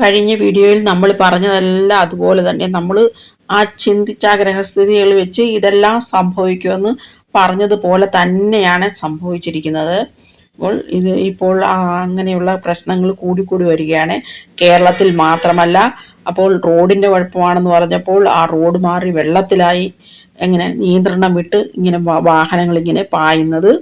കഴിഞ്ഞ വീഡിയോയിൽ നമ്മൾ പറഞ്ഞതെല്ലാം അതുപോലെ തന്നെ. നമ്മൾ ആ ചിന്തിച്ച ഗ്രഹസ്ഥിതികൾ വെച്ച് ഇതെല്ലാം സംഭവിക്കുമെന്ന് പറഞ്ഞതുപോലെ തന്നെയാണ് സംഭവിച്ചിരിക്കുന്നത്. അപ്പോൾ ഇത് ഇപ്പോൾ അങ്ങനെയുള്ള പ്രശ്നങ്ങൾ കൂടിക്കൂടി വരികയാണ്. കേരളത്തിൽ മാത്രമല്ല അപ്പോൾ റോഡിന്റെ കുഴപ്പമാണെന്ന് പറഞ്ഞപ്പോൾ ആ റോഡ് മാറി വെള്ളത്തിലായി. എങ്ങനെ? നിയന്ത്രണം വിട്ട് ഇങ്ങനെ വാഹനങ്ങൾ ഇങ്ങനെ പായുന്നത്.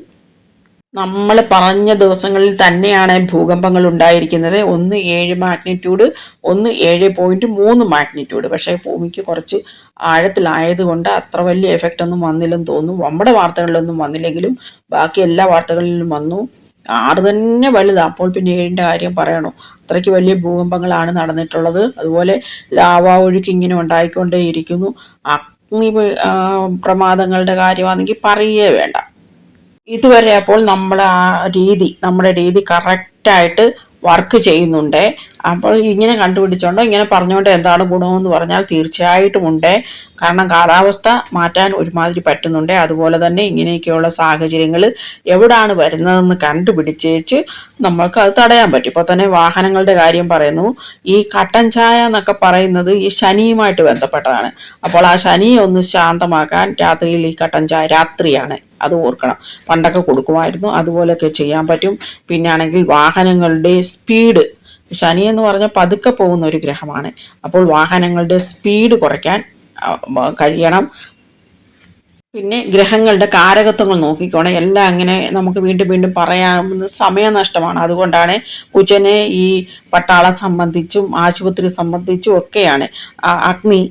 നമ്മൾ പറഞ്ഞ ദിവസങ്ങളിൽ തന്നെയാണ് ഭൂകമ്പങ്ങൾ ഉണ്ടായിരിക്കുന്നത്. ഒന്ന് ഏഴ് മാഗ്നിറ്റ്യൂഡ് ഒന്ന് ഏഴ് പോയിന്റ് മൂന്ന് മാഗ്നിറ്റ്യൂഡ്. പക്ഷേ ഭൂമിക്ക് കുറച്ച് ആഴത്തിലായതുകൊണ്ട് അത്ര വലിയ എഫക്റ്റ് ഒന്നും വന്നില്ലെന്ന് തോന്നുന്നു. നമ്മുടെ വാർത്തകളിലൊന്നും വന്നില്ലെങ്കിലും ബാക്കി എല്ലാ വാർത്തകളിലും വന്നു. ആറ് തന്നെ വലുതാണ് അപ്പോൾ പിന്നെ ഏഴിന്റെ കാര്യം പറയണോ? അത്രയ്ക്ക് വലിയ ഭൂകമ്പങ്ങളാണ് നടന്നിട്ടുള്ളത്. അതുപോലെ ലാവ ഒഴുക്ക് ഇങ്ങനെ ഉണ്ടായിക്കൊണ്ടേയിരിക്കുന്നു. അഗ്നി പ്രമാദങ്ങളുടെ കാര്യമാണെങ്കിൽ പറയേ വേണ്ട. ഇതുവരെ അപ്പോൾ നമ്മൾ ആ രീതി നമ്മുടെ രീതി കറക്റ്റായിട്ട് വർക്ക് ചെയ്യുന്നുണ്ട്. അപ്പോൾ ഇങ്ങനെ കണ്ടുപിടിച്ചോണ്ടോ ഇങ്ങനെ പറഞ്ഞുകൊണ്ട് എന്താണ് ഗുണമെന്ന് പറഞ്ഞാൽ തീർച്ചയായിട്ടും ഉണ്ട്. കാരണം കാലാവസ്ഥ മാറ്റാൻ ഒരുമാതിരി പറ്റുന്നുണ്ട്. അതുപോലെ തന്നെ ഇങ്ങനെയൊക്കെയുള്ള സാഹചര്യങ്ങൾ എവിടാണ് വരുന്നതെന്ന് കണ്ടുപിടിച്ചേച്ച് നമ്മൾക്ക് അത് തടയാൻ പറ്റും. ഇപ്പോൾ തന്നെ വാഹനങ്ങളുടെ കാര്യം പറയുന്നു. ഈ കട്ടൻ ചായ എന്നൊക്കെ പറയുന്നത് ഈ ശനിയുമായിട്ട് ബന്ധപ്പെട്ടതാണ്. അപ്പോൾ ആ ശനി ഒന്ന് ശാന്തമാക്കാൻ രാത്രിയിൽ ഈ കട്ടൻ ചായ രാത്രിയാണ്. അത് ഓർക്കണം. പണ്ടൊക്കെ കൊടുക്കുമായിരുന്നു. അതുപോലെയൊക്കെ ചെയ്യാൻ പറ്റും. പിന്നെ ആണെങ്കിൽ വാഹനങ്ങളുടെ സ്പീഡ് ശനി എന്ന് പറഞ്ഞാൽ പതുക്കെ പോകുന്ന ഒരു ഗ്രഹമാണ്. അപ്പോൾ വാഹനങ്ങളുടെ സ്പീഡ് കുറയ്ക്കാൻ കഴിയണം. പിന്നെ ഗ്രഹങ്ങളുടെ കാരകത്വങ്ങൾ നോക്കിക്കോണം. എല്ലാം അങ്ങനെ നമുക്ക് വീണ്ടും വീണ്ടും പറയാവുന്ന സമയനഷ്ടമാണ്. അതുകൊണ്ടാണ് കുജനെ ഈ പട്ടാളം സംബന്ധിച്ചും ആശുപത്രി സംബന്ധിച്ചും ഒക്കെയാണ് അഗ്നി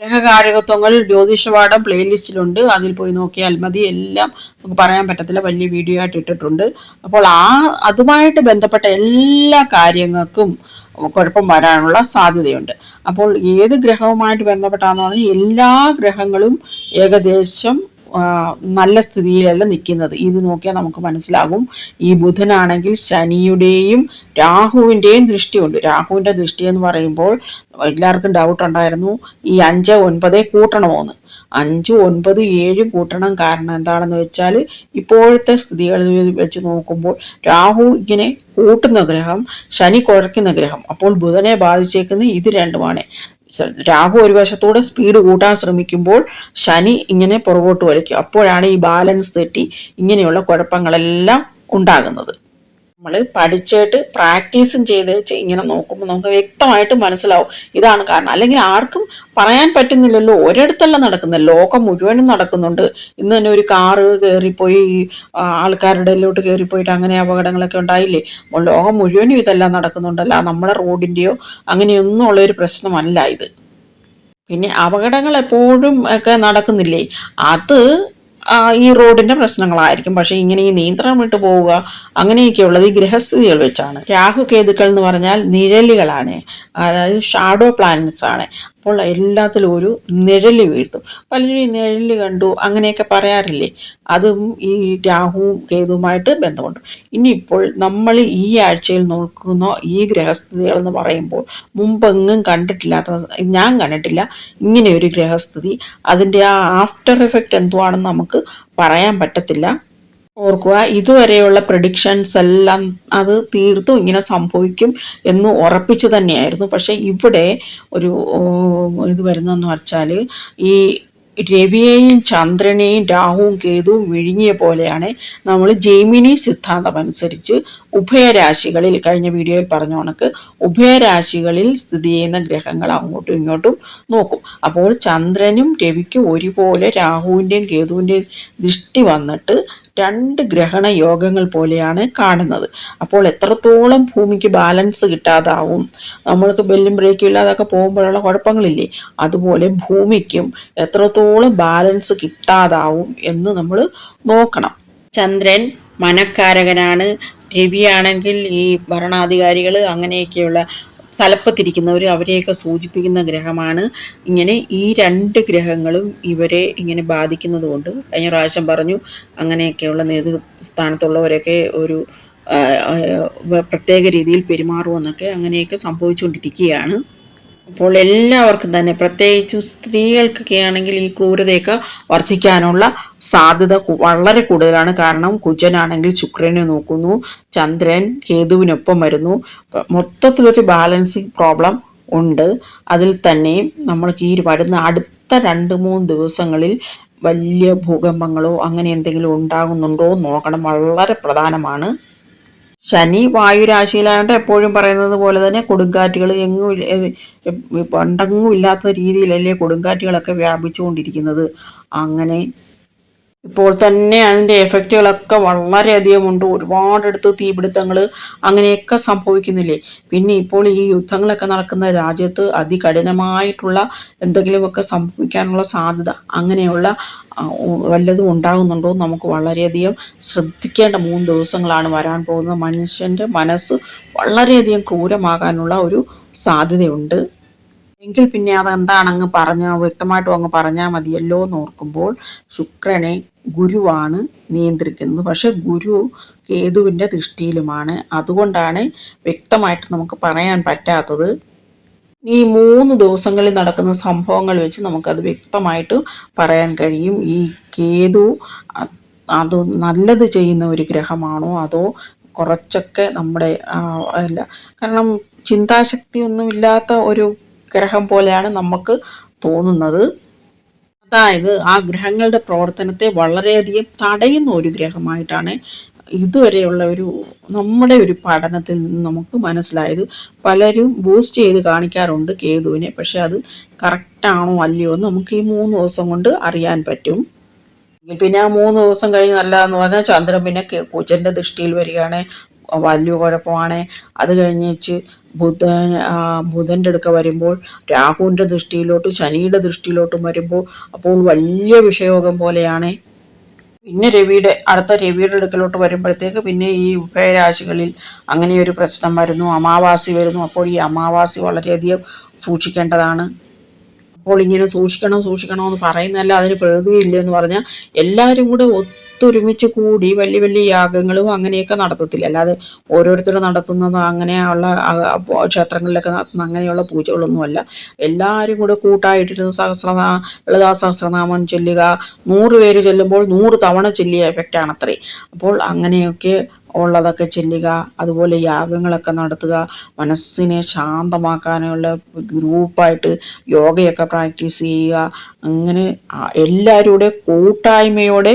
ഗ്രഹകാരകത്വങ്ങൾ ജ്യോതിഷവാടം പ്ലേലിസ്റ്റിലുണ്ട്. അതിൽ പോയി നോക്കിയാൽ മതി. എല്ലാം നമുക്ക് പറയാൻ പറ്റത്തില്ല. വലിയ വീഡിയോ ആയിട്ട് ഇട്ടിട്ടുണ്ട്. അപ്പോൾ ആ അതുമായിട്ട് ബന്ധപ്പെട്ട എല്ലാ കാര്യങ്ങൾക്കും കുഴപ്പം വരാനുള്ള സാധ്യതയുണ്ട്. അപ്പോൾ ഏത് ഗ്രഹവുമായിട്ട് ബന്ധപ്പെട്ടാന്ന് പറഞ്ഞാൽ എല്ലാ ഗ്രഹങ്ങളും ഏകദേശം നല്ല സ്ഥിതിയിലല്ല നിൽക്കുന്നത് ഇത് നോക്കിയാൽ നമുക്ക് മനസ്സിലാകും. ഈ ബുധനാണെങ്കിൽ ശനിയുടെയും രാഹുവിന്റെയും ദൃഷ്ടിയുണ്ട്. രാഹുവിന്റെ ദൃഷ്ടി എന്ന് പറയുമ്പോൾ എല്ലാവർക്കും ഡൗട്ട് ഉണ്ടായിരുന്നു. ഈ അഞ്ച് ഒൻപത് കൂട്ടണമോന്ന്. അഞ്ച് ഒൻപത് ഏഴ് കൂട്ടണം കാരണം എന്താണെന്ന് വെച്ചാൽ ഇപ്പോഴത്തെ സ്ഥിതികളിൽ വെച്ച് നോക്കുമ്പോൾ രാഹു ഇങ്ങനെ കൂട്ടുന്ന ഗ്രഹം ശനി കുറയ്ക്കുന്ന ഗ്രഹം. അപ്പോൾ ബുധനെ ബാധിച്ചേക്കുന്ന ഇത് രണ്ടുമാണ്. രാഹു ഒരു വശത്തൂടെ സ്പീഡ് കൂട്ടാൻ ശ്രമിക്കുമ്പോൾ ശനി ഇങ്ങനെ പുറകോട്ട് വലിക്കും. അപ്പോഴാണ് ഈ ബാലൻസ് തെറ്റി ഇങ്ങനെയുള്ള കുഴപ്പങ്ങളെല്ലാം ഉണ്ടാകുന്നത്. നമ്മൾ പഠിച്ചിട്ട് പ്രാക്ടീസും ചെയ്ത് ഇങ്ങനെ നോക്കുമ്പോൾ നമുക്ക് വ്യക്തമായിട്ട് മനസ്സിലാവും. ഇതാണ് കാരണം. അല്ലെങ്കിൽ ആർക്കും പറയാൻ പറ്റുന്നില്ലല്ലോ. ഒരിടത്തല്ല നടക്കുന്നത്. ലോകം മുഴുവനും നടക്കുന്നുണ്ട്. ഇന്ന് തന്നെ ഒരു കാറ് കയറിപ്പോയി ആൾക്കാരുടെ ഇതിലോട്ട് കയറിപ്പോയിട്ട് അങ്ങനെ അപകടങ്ങളൊക്കെ ഉണ്ടായില്ലേ? അപ്പോൾ ലോകം മുഴുവനും ഇതെല്ലാം നടക്കുന്നുണ്ടല്ല. നമ്മുടെ റോഡിന്റെയോ അങ്ങനെയൊന്നും ഉള്ളൊരു പ്രശ്നമല്ല ഇത്. പിന്നെ അപകടങ്ങൾ എപ്പോഴും ഒക്കെ നടക്കുന്നില്ലേ? അത് ഈ റോഡിന്റെ പ്രശ്നങ്ങളായിരിക്കും. പക്ഷെ ഇങ്ങനെ ഈ നിയന്ത്രണം വിട്ടു പോവുക അങ്ങനെയൊക്കെയുള്ളത് ഈ ഗ്രഹസ്ഥിതികൾ വെച്ചാണ്. രാഹു കേതുക്കൾ എന്ന് പറഞ്ഞാൽ നിഴലുകളാണ്. അതായത് ഷാഡോ പ്ലാനറ്റ്സ് ആണ്. അപ്പോൾ എല്ലാത്തിലും ഒരു നിഴൽ വീഴ്ത്തും. പലരും ഈ നിഴൽ കണ്ടു അങ്ങനെയൊക്കെ പറയാറില്ലേ? അതും ഈ രാഹുവും കേതുവുമായിട്ട് ബന്ധമുണ്ട്. ഇനിയിപ്പോൾ നമ്മൾ ഈ ആഴ്ചയിൽ നോക്കുന്ന ഈ ഗ്രഹസ്ഥിതികൾ എന്ന് പറയുമ്പോൾ മുമ്പെങ്ങും കണ്ടിട്ടില്ലാത്ത ഞാൻ കണ്ടിട്ടില്ല ഇങ്ങനെ ഒരു ഗ്രഹസ്ഥിതി. അതിന്റെ ആ ആഫ്റ്റർ എഫക്റ്റ് എന്തുവാണെന്ന് നമുക്ക് പറയാൻ പറ്റത്തില്ല. ഓർക്കുക ഇതുവരെയുള്ള പ്രഡിക്ഷൻസ് എല്ലാം അത് തീർത്തും ഇങ്ങനെ സംഭവിക്കും എന്ന് ഉറപ്പിച്ചു തന്നെയായിരുന്നു. പക്ഷേ ഇവിടെ ഒരു ഇത് വരുന്നതെന്ന് വെച്ചാൽ ഈ രവിയെയും ചന്ദ്രനെയും രാഹുവും കേതുവും വിഴുങ്ങിയ പോലെയാണ് നമ്മൾ ജെമിനി സിദ്ധാന്തം അനുസരിച്ച് ഉഭയരാശികളിൽ കഴിഞ്ഞ വീഡിയോയിൽ പറഞ്ഞ കണക്ക് ഉഭയരാശികളിൽ സ്ഥിതി ചെയ്യുന്ന ഗ്രഹങ്ങൾ അങ്ങോട്ടും ഇങ്ങോട്ടും നോക്കും. അപ്പോൾ ചന്ദ്രനും രവിക്കും ഒരുപോലെ രാഹുവിന്റെയും കേതുവിന്റെയും ദൃഷ്ടി വന്നിട്ട് രണ്ട് ഗ്രഹണ യോഗങ്ങൾ പോലെയാണ് കാണുന്നത്. അപ്പോൾ എത്രത്തോളം ഭൂമിക്ക് ബാലൻസ് കിട്ടാതാവും നമ്മൾക്ക് ബെല്ലും ബ്രേക്കും ഇല്ലാതൊക്കെ പോകുമ്പോഴുള്ള കുഴപ്പങ്ങളില്ലേ? അതുപോലെ ഭൂമിക്കും എത്രത്തോളം ബാലൻസ് കിട്ടാതാവും എന്ന് നമ്മൾ നോക്കണം. ചന്ദ്രൻ മനക്കാരകനാണ് രവിയാണെങ്കിൽ ഈ ഭരണാധികാരികൾ അങ്ങനെയൊക്കെയുള്ള തലപ്പത്തിരിക്കുന്നവർ അവരെയൊക്കെ സൂചിപ്പിക്കുന്ന ഗ്രഹമാണ്. ഇങ്ങനെ ഈ രണ്ട് ഗ്രഹങ്ങളും ഇവരെ ഇങ്ങനെ ബാധിക്കുന്നത് കൊണ്ട് കഴിഞ്ഞ പ്രാവശ്യം പറഞ്ഞു അങ്ങനെയൊക്കെയുള്ള നേതൃസ്ഥാനത്തുള്ളവരൊക്കെ ഒരു പ്രത്യേക രീതിയിൽ പെരുമാറുമെന്നൊക്കെ അങ്ങനെയൊക്കെ സംഭവിച്ചുകൊണ്ടിരിക്കുകയാണ്. അപ്പോൾ എല്ലാവർക്കും തന്നെ പ്രത്യേകിച്ചും സ്ത്രീകൾക്കൊക്കെ ആണെങ്കിൽ ഈ ക്രൂരതയൊക്കെ വർദ്ധിക്കാനുള്ള സാധ്യത വളരെ കൂടുതലാണ്. കാരണം കുജനാണെങ്കിൽ ശുക്രനെ നോക്കുന്നു ചന്ദ്രൻ കേതുവിനൊപ്പം വരുന്നു. മൊത്തത്തിലൊരു ബാലൻസിങ് പ്രോബ്ലം ഉണ്ട്. അതിൽ തന്നെയും നമ്മൾക്ക് ഈ വരുന്ന അടുത്ത രണ്ട് മൂന്ന് ദിവസങ്ങളിൽ വലിയ ഭൂകമ്പങ്ങളോ അങ്ങനെ എന്തെങ്കിലും ഉണ്ടാകുന്നുണ്ടോ നോക്കണം. വളരെ പ്രധാനമാണ്. ശനി വായുരാശിയിലായതുകൊണ്ട് എപ്പോഴും പറയുന്നത് പോലെ തന്നെ കൊടുങ്കാറ്റുകൾ എങ്ങും പണ്ടെങ്ങും ഇല്ലാത്ത രീതിയിലല്ലേ കൊടുങ്കാറ്റുകളൊക്കെ വ്യാപിച്ചുകൊണ്ടിരിക്കുന്നത്. അങ്ങനെ ഇപ്പോൾ തന്നെ അതിന്റെ എഫക്റ്റുകളൊക്കെ വളരെയധികം ഉണ്ട്. ഒരുപാടെടുത്ത് തീപിടുത്തങ്ങൾ അങ്ങനെയൊക്കെ സംഭവിക്കുന്നില്ലേ? പിന്നെ ഇപ്പോൾ ഈ യുദ്ധങ്ങളൊക്കെ നടക്കുന്ന രാജ്യത്ത് അതികഠിനമായിട്ടുള്ള എന്തെങ്കിലുമൊക്കെ സംഭവിക്കാനുള്ള സാധ്യത അങ്ങനെയുള്ള വല്ലതും ഉണ്ടാകുന്നുണ്ടോ നമുക്ക് വളരെയധികം ശ്രദ്ധിക്കേണ്ട മൂന്ന് ദിവസങ്ങളാണ് വരാൻ പോകുന്നത്. മനുഷ്യന്റെ മനസ്സ് വളരെയധികം ക്രൂരമാകാനുള്ള ഒരു സാധ്യതയുണ്ട്. എങ്കിൽ പിന്നെ അതെന്താണങ്ങ് പറഞ്ഞ വ്യക്തമായിട്ടും അങ്ങ് പറഞ്ഞാൽ മതിയല്ലോ എന്ന് ഓർക്കുമ്പോൾ ശുക്രനെ ഗുരുവാണ് നിയന്ത്രിക്കുന്നത്. പക്ഷെ ഗുരു കേതുവിന്റെ ദൃഷ്ടിയിലുമാണ്. അതുകൊണ്ടാണ് വ്യക്തമായിട്ട് നമുക്ക് പറയാൻ പറ്റാത്തത്. ഈ മൂന്ന് ദിവസങ്ങളിൽ നടക്കുന്ന സംഭവങ്ങൾ വെച്ച് നമുക്കത് വ്യക്തമായിട്ട് പറയാൻ കഴിയും. ഈ കേതു അത് നല്ലത് ചെയ്യുന്ന ഒരു ഗ്രഹമാണോ അതോ കുറച്ചൊക്കെ നമ്മുടെ അല്ല കാരണം ചിന്താശക്തി ഒന്നുമില്ലാത്ത ഒരു ഗ്രഹം പോലെയാണ് നമുക്ക് തോന്നുന്നത്. അതായത് ആ ഗ്രഹങ്ങളുടെ പ്രവർത്തനത്തെ വളരെയധികം തടയുന്ന ഒരു ഗ്രഹമായിട്ടാണ് ഇതുവരെയുള്ള ഒരു നമ്മുടെ ഒരു പഠനത്തിൽ നിന്ന് നമുക്ക് മനസ്സിലായത്. പലരും ബൂസ്റ്റ് ചെയ്ത് കാണിക്കാറുണ്ട് കേതുവിനെ. പക്ഷെ അത് കറക്റ്റാണോ അല്ലയോ എന്ന് നമുക്ക് ഈ മൂന്ന് ദിവസം കൊണ്ട് അറിയാൻ പറ്റും. പിന്നെ ആ മൂന്ന് ദിവസം കഴിഞ്ഞ് നല്ലതെന്ന് പറഞ്ഞാൽ ചന്ദ്രൻ പിന്നെ കുജന്റെ ദൃഷ്ടിയിൽ വരികയാണ്. വലിയ കുഴപ്പമാണ്. അത് കഴിഞ്ഞേച്ച് ബുധൻ ബുധന്റെ അടുക്ക വരുമ്പോൾ രാഹുവിന്റെ ദൃഷ്ടിയിലോട്ടും ശനിയുടെ ദൃഷ്ടിയിലോട്ടും വരുമ്പോൾ അപ്പോൾ വലിയ വിഷയോഗം പോലെയാണ്. പിന്നെ രവിയുടെ അടുത്ത രവിയുടെ അടുക്കലോട്ട് വരുമ്പോഴത്തേക്ക് പിന്നെ ഈ ഉഭയരാശികളിൽ അങ്ങനെ ഒരു പ്രശ്നം വരുന്നു. അമാവാസി വരുന്നു. അപ്പോൾ ഈ അമാവാസി വളരെയധികം സൂക്ഷിക്കേണ്ടതാണ്. അപ്പോൾ ഇങ്ങനെ സൂക്ഷിക്കണം സൂക്ഷിക്കണം എന്ന് പറയുന്നതല്ല അതിന് പ്രകൃതിയില്ലെന്ന് പറഞ്ഞാൽ എല്ലാവരും കൂടെ ഒത്തൊരുമിച്ച് കൂടി വലിയ വലിയ യാഗങ്ങളും അങ്ങനെയൊക്കെ നടത്തത്തില്ല. അല്ലാതെ ഓരോരുത്തർ നടത്തുന്നത് അങ്ങനെയുള്ള ക്ഷേത്രങ്ങളിലൊക്കെ നടത്തുന്ന അങ്ങനെയുള്ള പൂജകളൊന്നുമല്ല. എല്ലാവരും കൂടെ കൂട്ടായിട്ടിരുന്ന് സഹസ്രനാ ലളിതാ സഹസ്രനാമം ചൊല്ലുക. നൂറ് പേര് ചെല്ലുമ്പോൾ നൂറ് തവണ ചൊല്ലിയ എഫക്റ്റാണ് അത്രേ അപ്പോൾ അങ്ങനെയൊക്കെ ഉള്ളതൊക്കെ ചെല്ലുക അതുപോലെ യാഗങ്ങളൊക്കെ നടത്തുക മനസ്സിനെ ശാന്തമാക്കാനുള്ള ഗ്രൂപ്പായിട്ട് യോഗയൊക്കെ പ്രാക്ടീസ് ചെയ്യുക. അങ്ങനെ എല്ലാവരുടെ കൂട്ടായ്മയോടെ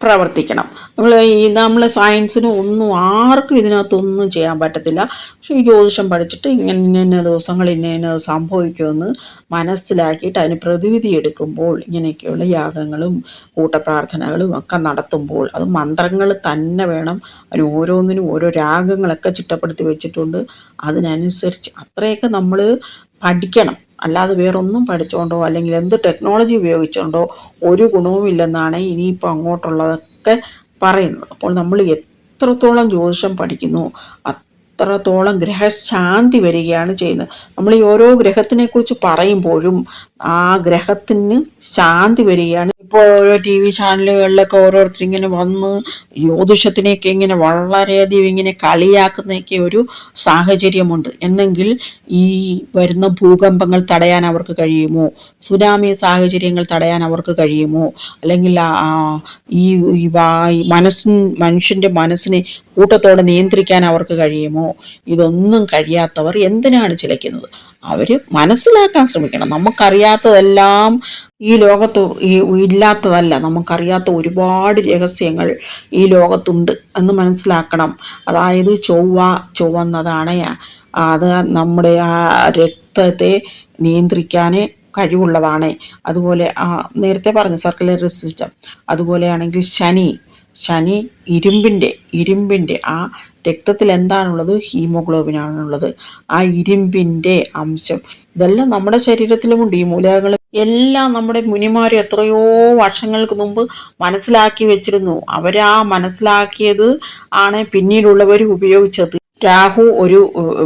പ്രവർത്തിക്കണം. നമ്മൾ ഈ നമ്മൾ സയൻസിന് ഒന്നും ആർക്കും ഇതിനകത്തൊന്നും ചെയ്യാൻ പറ്റത്തില്ല. പക്ഷേ ഈ ജ്യോതിഷം പഠിച്ചിട്ട് ഇങ്ങനെ ഇന്ന ദിവസങ്ങൾ ഇന്ന ഇന്ന സംഭവിക്കുമെന്ന് മനസ്സിലാക്കിയിട്ട് അതിന് പ്രതിവിധി എടുക്കുമ്പോൾ ഇങ്ങനെയൊക്കെയുള്ള യാഗങ്ങളും കൂട്ടപ്രാർത്ഥനകളും ഒക്കെ നടത്തുമ്പോൾ അത് മന്ത്രങ്ങൾ തന്നെ വേണം. അതിന് ഓരോന്നിനും ഓരോ രാഗങ്ങളൊക്കെ ചിട്ടപ്പെടുത്തി വെച്ചിട്ടുണ്ട്. അതിനനുസരിച്ച് അത്രയൊക്കെ നമ്മൾ പഠിക്കണം. അല്ലാതെ വേറൊന്നും പഠിച്ചുകൊണ്ടോ അല്ലെങ്കിൽ എന്ത് ടെക്നോളജി ഉപയോഗിച്ചുകൊണ്ടോ ഒരു ഗുണവുമില്ലെന്നാണ് ഇനിയിപ്പോൾ അങ്ങോട്ടുള്ളതൊക്കെ പറയുന്നത്. അപ്പോൾ നമ്മൾ എത്രത്തോളം ജ്യോതിഷം പഠിക്കുന്നു അത്രത്തോളം ഗ്രഹശാന്തി വരികയാണ് ചെയ്യുന്നത്. നമ്മൾ ഈ ഓരോ ഗ്രഹത്തിനെക്കുറിച്ച് പറയുമ്പോഴും ആ ഗ്രഹത്തിന് ശാന്തി വരികയാണ്. ഇപ്പോൾ ഓരോ ടി വി ചാനലുകളിലൊക്കെ ഓരോരുത്തർ ഇങ്ങനെ വന്ന് ജ്യോതിഷത്തിനെയൊക്കെ ഇങ്ങനെ വളരെയധികം ഇങ്ങനെ കളിയാക്കുന്നതൊക്കെ ഒരു സാഹചര്യമുണ്ട്. എന്നെങ്കിൽ ഈ വരുന്ന ഭൂകമ്പങ്ങൾ തടയാൻ അവർക്ക് കഴിയുമോ? സുനാമി സാഹചര്യങ്ങൾ തടയാൻ അവർക്ക് കഴിയുമോ? അല്ലെങ്കിൽ ഈ മനസ്സ് മനുഷ്യന്റെ മനസ്സിനെ കൂട്ടത്തോടെ നിയന്ത്രിക്കാൻ അവർക്ക് കഴിയുമോ? ഇതൊന്നും കഴിയാത്തവർ എന്തിനാണ് ചിലയ്ക്കുന്നത്? അവർ മനസ്സിലാക്കാൻ ശ്രമിക്കണം. നമുക്കറിയാത്തതെല്ലാം ഈ ലോകത്ത് ഇല്ലാത്തതല്ല. നമുക്കറിയാത്ത ഒരുപാട് രഹസ്യങ്ങൾ ഈ ലോകത്തുണ്ട് എന്ന് മനസ്സിലാക്കണം. അതായത് ചൊവ്വ ചുവന്നതാണ് അത് നമ്മുടെ ആ രക്തത്തെ നിയന്ത്രിക്കാൻ കഴിവുള്ളതാണ്. അതുപോലെ ആ നേരത്തെ പറഞ്ഞു സർക്കുലർ സിസ്റ്റം അതുപോലെയാണെങ്കിൽ ശനി. ശനി ഇരുമ്പിന്റെ ഇരുമ്പിന്റെ ആ രക്തത്തിൽ എന്താണുള്ളത് ഹീമോഗ്ലോബിനാണുള്ളത്. ആ ഇരുമ്പിന്റെ അംശം. ഇതെല്ലാം നമ്മുടെ ശരീരത്തിലുമുണ്ട്. ഈ മൂലകങ്ങൾ എല്ലാം നമ്മുടെ മുനിമാർ എത്രയോ വർഷങ്ങൾക്ക് മുമ്പ് മനസ്സിലാക്കി വെച്ചിരുന്നു. അവരാ മനസ്സിലാക്കിയത് ആണ് പിന്നീടുള്ളവർ ഉപയോഗിച്ചത്. രാഹു ഒരു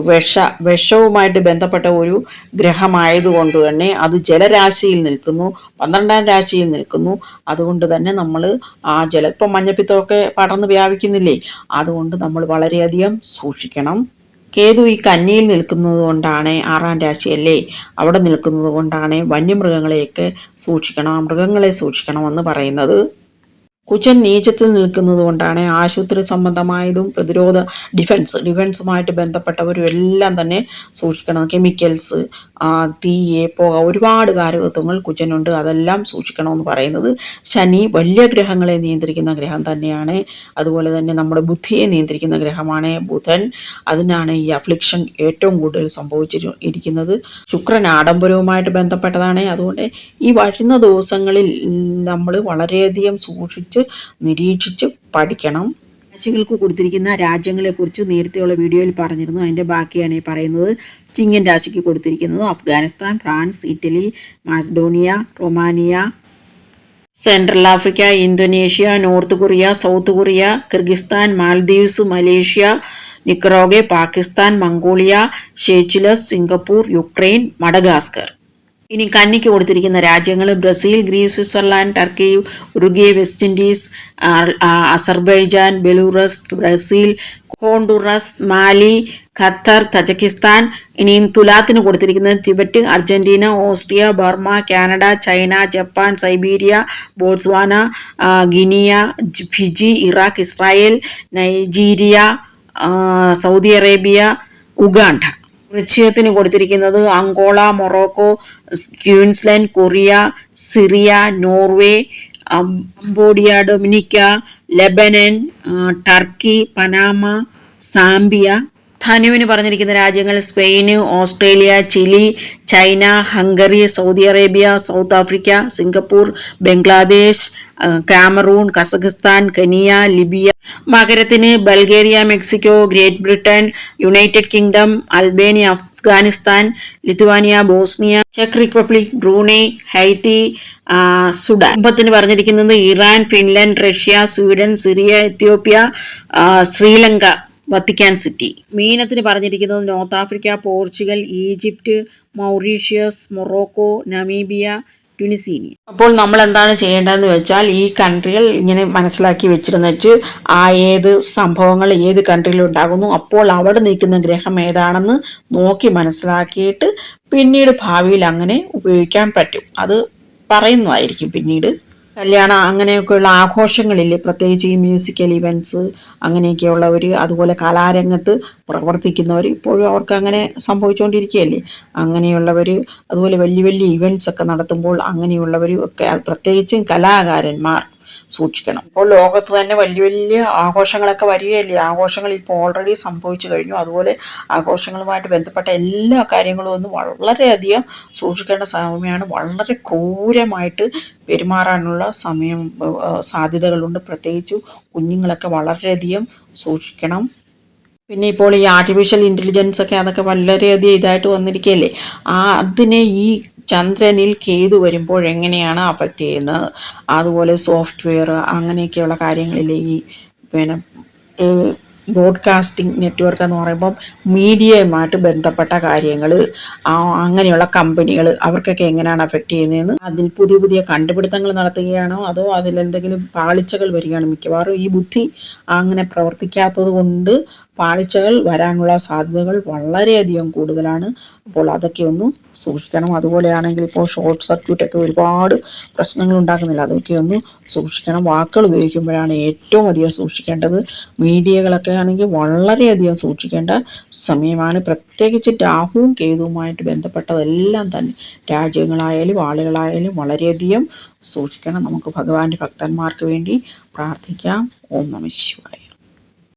വിഷ വിഷവുമായിട്ട് ബന്ധപ്പെട്ട ഒരു ഗ്രഹമായതുകൊണ്ട് തന്നെ അത് ജലരാശിയിൽ നിൽക്കുന്നു പന്ത്രണ്ടാം രാശിയിൽ നിൽക്കുന്നു. അതുകൊണ്ട് തന്നെ നമ്മൾ ആ ജല ഇപ്പം മഞ്ഞപ്പിത്തമൊക്കെ പടർന്ന് വ്യാപിക്കുന്നില്ലേ? അതുകൊണ്ട് നമ്മൾ വളരെയധികം സൂക്ഷിക്കണം. കേതു ഈ കന്നിയിൽ നിൽക്കുന്നത് കൊണ്ടാണ് ആറാം രാശിയല്ലേ അവിടെ നിൽക്കുന്നത് കൊണ്ടാണ് വന്യമൃഗങ്ങളെയൊക്കെ സൂക്ഷിക്കണം മൃഗങ്ങളെ സൂക്ഷിക്കണമെന്ന് പറയുന്നത്. കുചൻ നീചത്തിൽ നിൽക്കുന്നത് കൊണ്ടാണ് ആശുപത്രി സംബന്ധമായതും പ്രതിരോധ ഡിഫൻസ് ഡിഫൻസുമായിട്ട് ബന്ധപ്പെട്ടവരും എല്ലാം തന്നെ സൂക്ഷിക്കണം. കെമിക്കൽസ് തീയെ പുക ഒരുപാട് കാരകത്വങ്ങൾ കുചനുണ്ട് അതെല്ലാം സൂക്ഷിക്കണമെന്ന് പറയുന്നത് ശനി വലിയ ഗ്രഹങ്ങളെ നിയന്ത്രിക്കുന്ന ഗ്രഹം തന്നെയാണ്. അതുപോലെ തന്നെ നമ്മുടെ ബുദ്ധിയെ നിയന്ത്രിക്കുന്ന ഗ്രഹമാണ് ബുധൻ. അതിനാണ് ഈ അഫ്ലിക്ഷൻ ഏറ്റവും കൂടുതൽ സംഭവിച്ചിരിക്കുന്നത് ശുക്രൻ ആഡംബരവുമായിട്ട് ബന്ധപ്പെട്ടതാണ്. അതുകൊണ്ട് ഈ വരുന്ന ദിവസങ്ങളിൽ നമ്മൾ വളരെയധികം സൂക്ഷിച്ച് നിരീക്ഷിച്ച് പഠിക്കണം. രാശികൾക്ക് കൊടുത്തിരിക്കുന്ന രാജ്യങ്ങളെക്കുറിച്ച് നേരത്തെയുള്ള വീഡിയോയിൽ പറഞ്ഞിരുന്നു. അതിന്റെ ബാക്കിയാണ് ഈ പറയുന്നത്. ചിങ്ങൻ രാശിക്ക് കൊടുത്തിരിക്കുന്നത് Afghanistan France Italy Macedonia Romania Central Africa Indonesia North Korea South Korea Kyrgyzstan Maldives Malaysia Nicaragua Pakistan Mongolia Seychelles Singapore Ukraine Madagascar. ഇനി കന്നിക്ക് കൊടുത്തിരിക്കുന്ന രാജ്യങ്ങൾ Brazil Greece Switzerland Turkey Uruguay West Indies Azerbaijan Belarus Brazil Honduras Mali Qatar Tajikistan ഇനിയും തുലാത്തിന് കൊടുത്തിരിക്കുന്നത് Tibet Argentina Austria Burma Canada China Japan Siberia Botswana Guinea Fiji Iraq Israel Nigeria Saudi Arabia Uganda. വൃശ്ചികത്തിന് കൊടുത്തിരിക്കുന്നത് Angola Morocco Queensland Korea Syria Norway Cambodia Dominica Lebanon Turkey Panama Zambia. ധനുവിന് പറഞ്ഞിരിക്കുന്ന രാജ്യങ്ങൾ Spain Australia Chile China Hungary Saudi Arabia South Africa Singapore Bangladesh Cameroon Kazakhstan Kenya Libya മകരത്തിന് Bulgaria Mexico Great Britain United Kingdom Albania Afghanistan Lithuania Bosnia check Republic Brunei Haiti Sudan. കുംഭത്തിന് പറഞ്ഞിരിക്കുന്നത് Iran Finland Russia Sweden Syria Ethiopia Sri Lanka Vatican City. മീനത്തിന് പറഞ്ഞിരിക്കുന്നത് North Africa Portugal Egypt Mauritius Morocco Namibia Tunisia അപ്പോൾ നമ്മൾ എന്താണ് ചെയ്യേണ്ടതെന്ന് വെച്ചാൽ ഈ കൺട്രികൾ ഇങ്ങനെ മനസ്സിലാക്കി വെച്ചിരുന്നിട്ട് ആ ഏത് സംഭവങ്ങൾ ഏത് കൺട്രിയിൽ ഉണ്ടാകുന്നു അപ്പോൾ അവിടെ നിൽക്കുന്ന ഗ്രഹം ഏതാണെന്ന് നോക്കി മനസ്സിലാക്കിയിട്ട് പിന്നീട് ഭാവിയിൽ അങ്ങനെ ഉപയോഗിക്കാൻ പറ്റും. അത് പറയുന്നതായിരിക്കും പിന്നീട്. കല്യാണം അങ്ങനെയൊക്കെയുള്ള ആഘോഷങ്ങളില്ലേ? പ്രത്യേകിച്ച് ഈ മ്യൂസിക്കൽ ഇവന്റ്സ് അങ്ങനെയൊക്കെയുള്ളവർ അതുപോലെ കലാരംഗത്ത് പ്രവർത്തിക്കുന്നവർ ഇപ്പോഴും അവർക്ക് അങ്ങനെ സംഭവിച്ചുകൊണ്ടിരിക്കുകയല്ലേ അങ്ങനെയുള്ളവർ അതുപോലെ വലിയ വലിയ ഇവന്റ്സ് ഒക്കെ നടത്തുമ്പോൾ അങ്ങനെയുള്ളവരും ഒക്കെ പ്രത്യേകിച്ചും കലാകാരന്മാർ സൂക്ഷിക്കണം. ഇപ്പോൾ ലോകത്ത് തന്നെ വലിയ വലിയ ആഘോഷങ്ങളൊക്കെ വരികയല്ലേ? ആഘോഷങ്ങൾ ഇപ്പോൾ ഓൾറെഡി സംഭവിച്ചു കഴിഞ്ഞു. അതുപോലെ ആഘോഷങ്ങളുമായിട്ട് ബന്ധപ്പെട്ട എല്ലാ കാര്യങ്ങളും ഒന്ന് വളരെയധികം സൂക്ഷിക്കേണ്ട സമയമാണ്. വളരെ ക്രൂരമായിട്ട് പെരുമാറാനുള്ള സമയം സാധ്യതകളുണ്ട്. പ്രത്യേകിച്ച് കുഞ്ഞുങ്ങളൊക്കെ വളരെയധികം സൂക്ഷിക്കണം. പിന്നെ ഇപ്പോൾ ഈ ആർട്ടിഫിഷ്യൽ ഇന്റലിജൻസ് ഒക്കെ അതൊക്കെ വളരെയധികം ഇതായിട്ട് വന്നിരിക്കുകയല്ലേ? ആ അതിനെ ഈ ചന്ദ്രനിൽ കേതു വരുമ്പോൾ എങ്ങനെയാണ് അഫക്റ്റ് ചെയ്യുന്നത്? അതുപോലെ സോഫ്റ്റ്വെയർ അങ്ങനെയൊക്കെയുള്ള കാര്യങ്ങളിൽ ഈ പിന്നെ ബ്രോഡ്കാസ്റ്റിംഗ് നെറ്റ്വർക്ക് എന്ന് പറയുമ്പം മീഡിയയുമായിട്ട് ബന്ധപ്പെട്ട കാര്യങ്ങൾ അങ്ങനെയുള്ള കമ്പനികൾ അവർക്കൊക്കെ എങ്ങനെയാണ് അഫക്റ്റ് ചെയ്യുന്നതെന്ന് അതിൽ പുതിയ പുതിയ കണ്ടുപിടുത്തങ്ങൾ നടത്തുകയാണോ? അതോ അതിലെന്തെങ്കിലും പാളിച്ചകൾ വരികയാണ് മിക്കവാറും? ഈ ബുദ്ധി അങ്ങനെ പ്രവർത്തിക്കാത്തത് കൊണ്ട് പാളിച്ചകൾ വരാനുള്ള സാധ്യതകൾ വളരെയധികം കൂടുതലാണ്. അപ്പോൾ അതൊക്കെ ഒന്ന് സൂക്ഷിക്കണം. അതുപോലെയാണെങ്കിൽ ഇപ്പോൾ ഷോർട്ട് സർക്യൂട്ടൊക്കെ ഒരുപാട് പ്രശ്നങ്ങൾ ഉണ്ടാക്കുന്നില്ല. അതൊക്കെ ഒന്ന് സൂക്ഷിക്കണം. വാക്കുകൾ ഉപയോഗിക്കുമ്പോഴാണ് ഏറ്റവും അധികം സൂക്ഷിക്കേണ്ടത്. മീഡിയകളൊക്കെ ആണെങ്കിൽ വളരെയധികം സൂക്ഷിക്കേണ്ട സമയമാണ്. പ്രത്യേകിച്ച് രാഹുവും കേതുവുമായിട്ട് ബന്ധപ്പെട്ടതെല്ലാം തന്നെ രാജ്യങ്ങളായാലും ആളുകളായാലും വളരെയധികം സൂക്ഷിക്കണം. നമുക്ക് ഭഗവാന്റെ ഭക്തന്മാർക്ക് വേണ്ടി പ്രാർത്ഥിക്കാം. ഓം നമ ശിവായ.